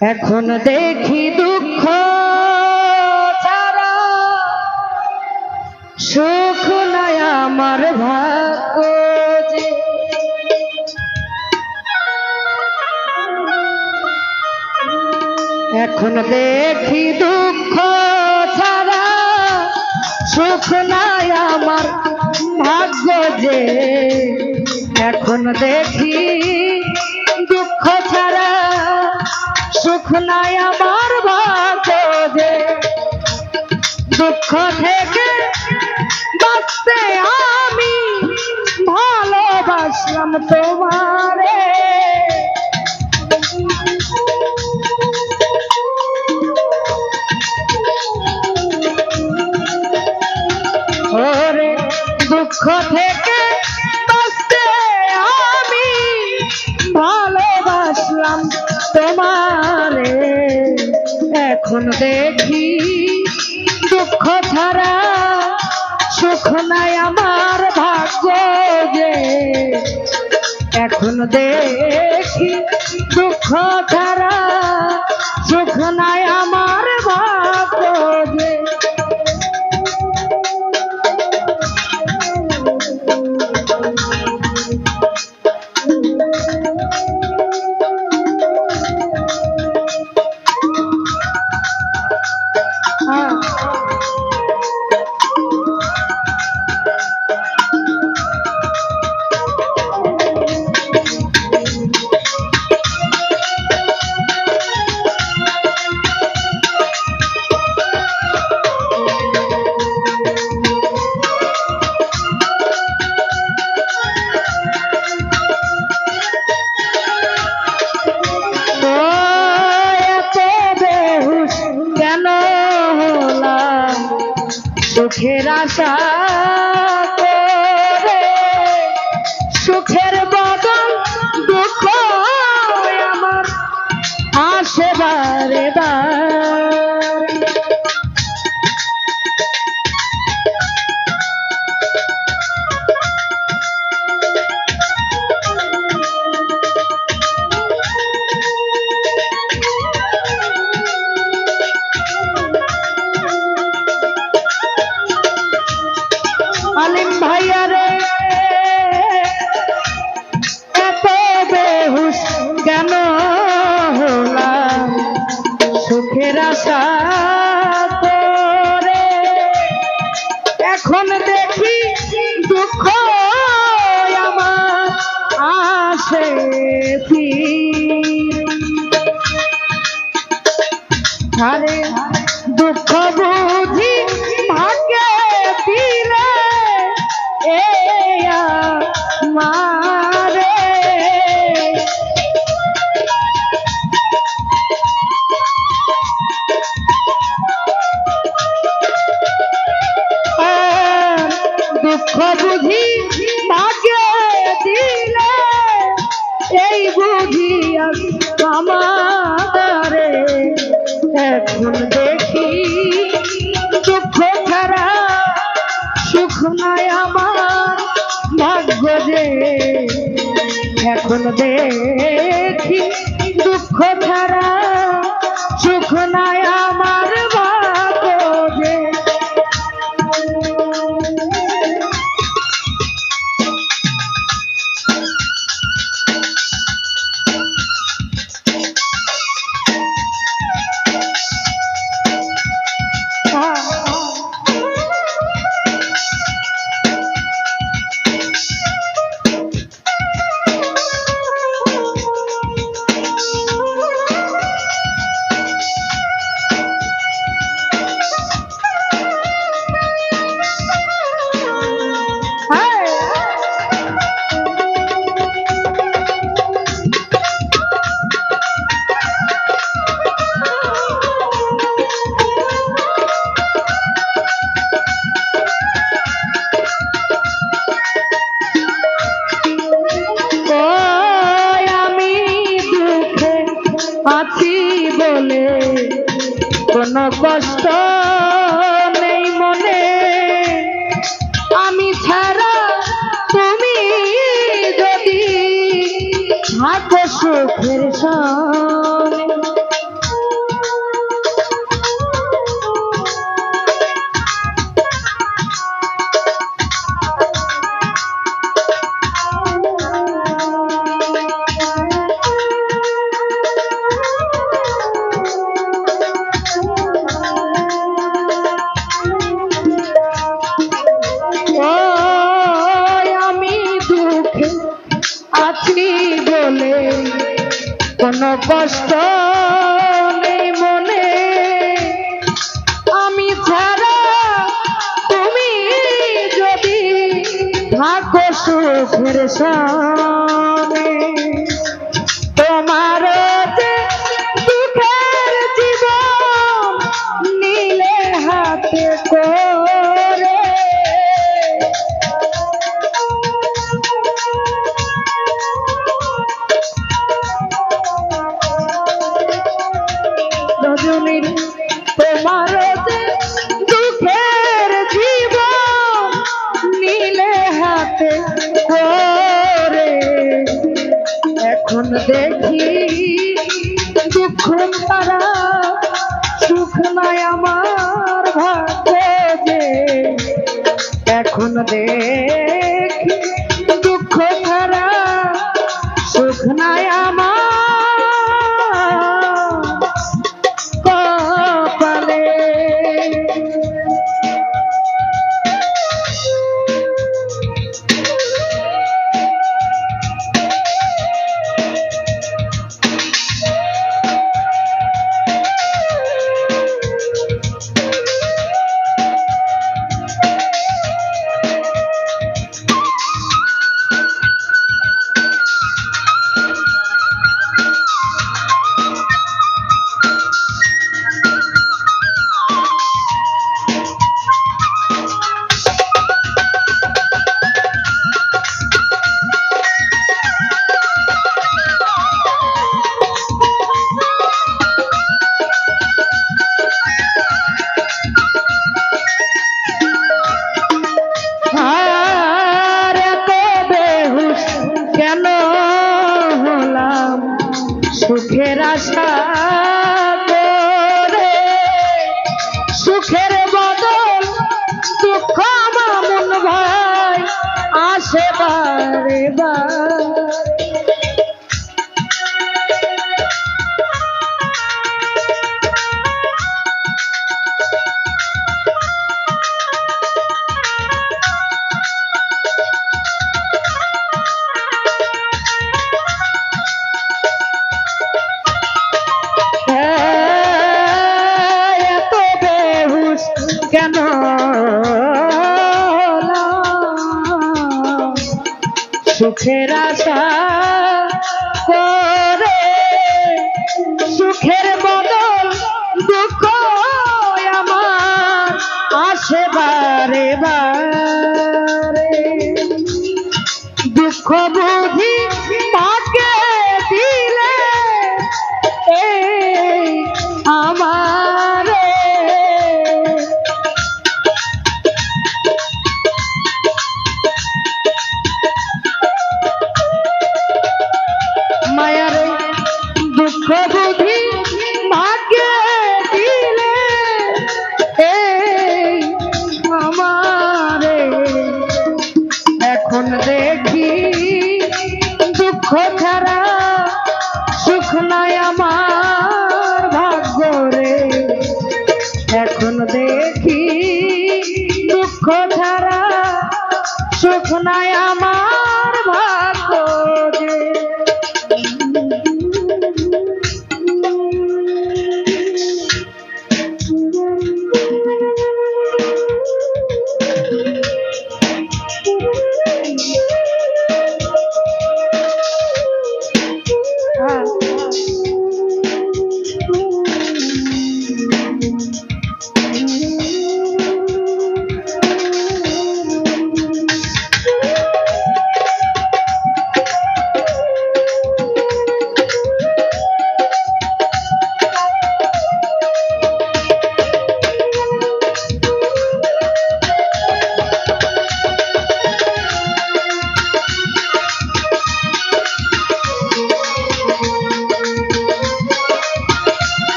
এখন দেখি দুঃখ ছাড়া। সুখ নাই আমার ভাগ্য এখন দেখি দুঃখ ছাড়া। সুখ নাই আমার ভাগ্য যে। এখন দেখি সুখ নাই আমার ভাগ্য যে দুঃখ থেকে বাঁচতে আমি ভালোবাসলাম তোমারে ওরে দুঃখ থেকে এখন দেখি দুঃখ ছাড়া সুখ নাই আমার ভাগ্য যে। এখন দেখি দুঃখ ছাড়া বুঝি ভাগ্যে দিলে, এই বুঝি আমারে। এখন দেখি দুঃখ ছাড়া সুখ নাই আমার ভাগ্য যে। এখন দেখি দুঃখ ছাড়া কষ্ট কোন কষ্ট নেই মনে। আমি ছাড়া তুমি যদি থাকো সুখের সা Check it. সুখের আশা করে। সুখের বদল দুঃখ মামুন ভাই আসে বারে বার। বারে বার কথারা সুখ নাই আমার।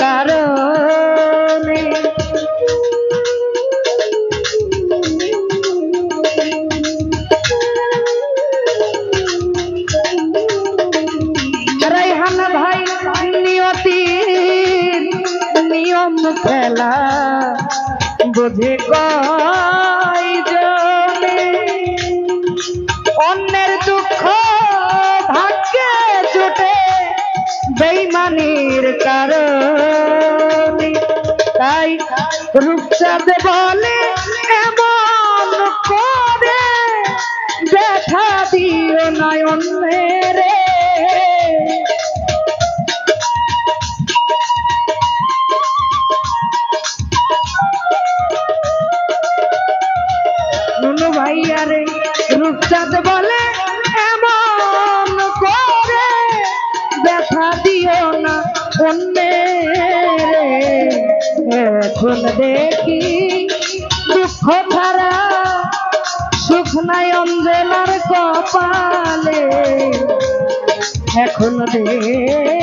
কারণে। রাইহান ভাই নিয়তি নিয়ম খেলা বোঝে কর পালে এখন দেখ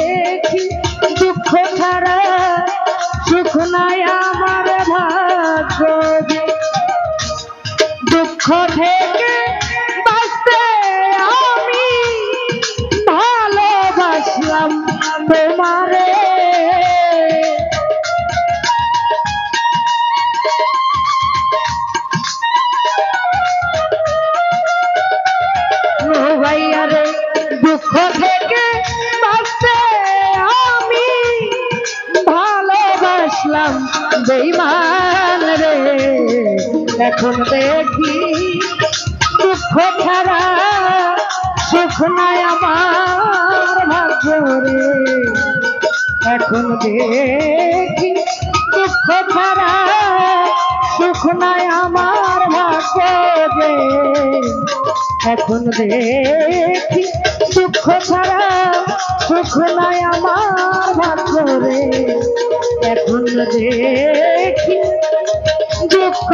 এখন দেখি দুঃখ ছাড়া সুখ নাই আমার ভাগ্য এখন দেখি দুঃখ ছাড়া সুখ নাই আমার ভাগ্য রে। এখন দেখি দুঃখ